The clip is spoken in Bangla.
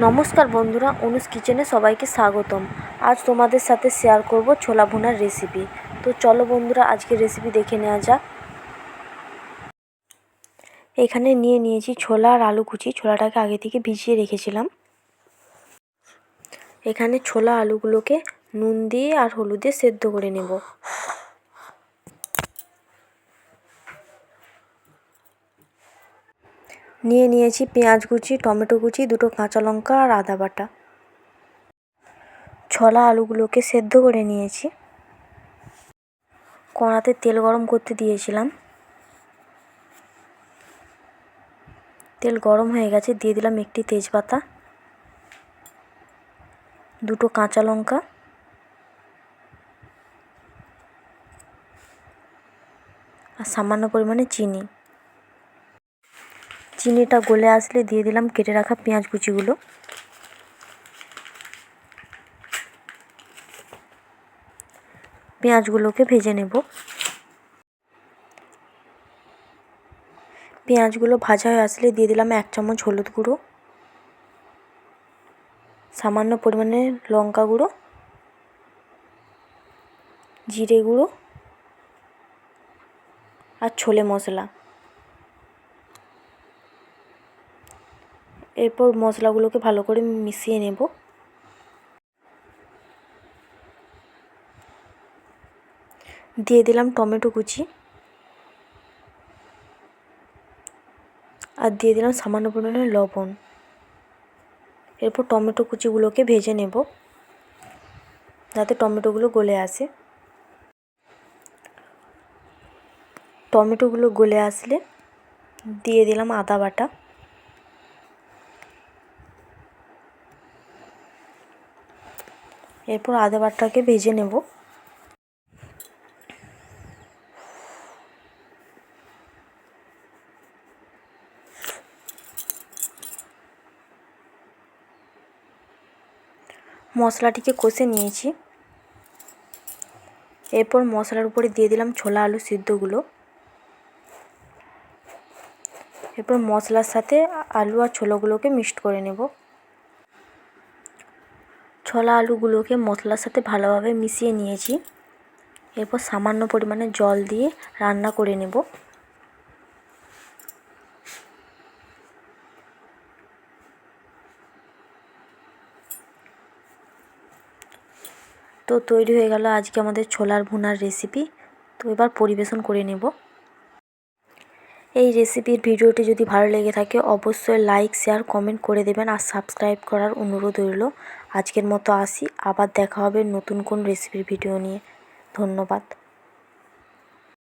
নমস্কার বন্ধুরা, অনুজ কিচেনে সবাইকে স্বাগতম। আজ তোমাদের সাথে শেয়ার করব ছোলা ভুনার রেসিপি তো চলো বন্ধুরা আজকে রেসিপি দেখে নেওয়া যাক। এখানে নিয়ে নিয়েছি ছোলা আর আলু কুচি। ছোলাটাকে আগে থেকে ভিজিয়ে রেখেছিলাম। এখানে ছোলা আলুগুলোকে নুন দিয়ে আর হলুদ দিয়ে সেদ্ধ করে নেব। নিয়ে নিয়েছি পেঁয়াজ কুচি, টমেটো কুচি, দুটো কাঁচা লঙ্কা আর আদা বাটা। ছলা আলুগুলোকে সেদ্ধ করে নিয়েছি। কড়াতে তেল গরম করতে দিয়েছিলাম। তেল গরম হয়ে গেছে, দিয়ে দিলাম একটি তেজপাতা, দুটো কাঁচা লঙ্কা, আর সামান্য পরিমাণে চিনি। চিনিটা গলে আসলে দিয়ে দিলাম, কেটে রাখা পেঁয়াজ কুচিগুলো। পেঁয়াজগুলোকে ভেজে নেব। পেঁয়াজগুলো ভাজা হয়ে আসলে দিয়ে দিলাম এক চামচ হলুদ গুঁড়ো, সামান্য পরিমাণে লঙ্কা গুঁড়ো, জিরে গুঁড়ো আর ছোলে মশলা। এরপর মশলাগুলোকে ভালো করে মিশিয়ে নেব। দিয়ে দিলাম টমেটো কুচি। আর দিয়ে দিলাম সামান্য পরিমাণে লবণ। এরপর টমেটো কুচিগুলোকে ভেজে নেব, যাতে টমেটোগুলো গলে আসে। টমেটোগুলো গলে আসলে দিয়ে দিলাম আদা বাটা। এরপর আদা বাটাকে ভেজে নেব। মশলাটিকে কষে নিয়েছি। এরপর মশলার উপরে দিয়ে দিলাম ছোলা আলু সিদ্ধগুলো। এরপর মশলার সাথে আলু আর ছোলাগুলোকে মিক্সড করে নেব। ছোলা আলুগুলোকে মশলার সাথে ভালোভাবে মিশিয়ে নিয়েছি। এরপর সামান্য পরিমাণে জল দিয়ে রান্না করে নেব। তো তৈরি হয়ে গেল আজকে আমাদের ছোলার ভুনার রেসিপি তো এবার পরিবেশন করে নেব। এই রেসিপির ভিডিওটি যদি ভালো লেগে থাকে, অবশ্যই লাইক শেয়ার কমেন্ট করে দেবেন আর সাবস্ক্রাইব করার অনুরোধ রইল। আজকের মতো আসি, আবার দেখা হবে নতুন কোন রেসিপির ভিডিও নিয়ে। ধন্যবাদ।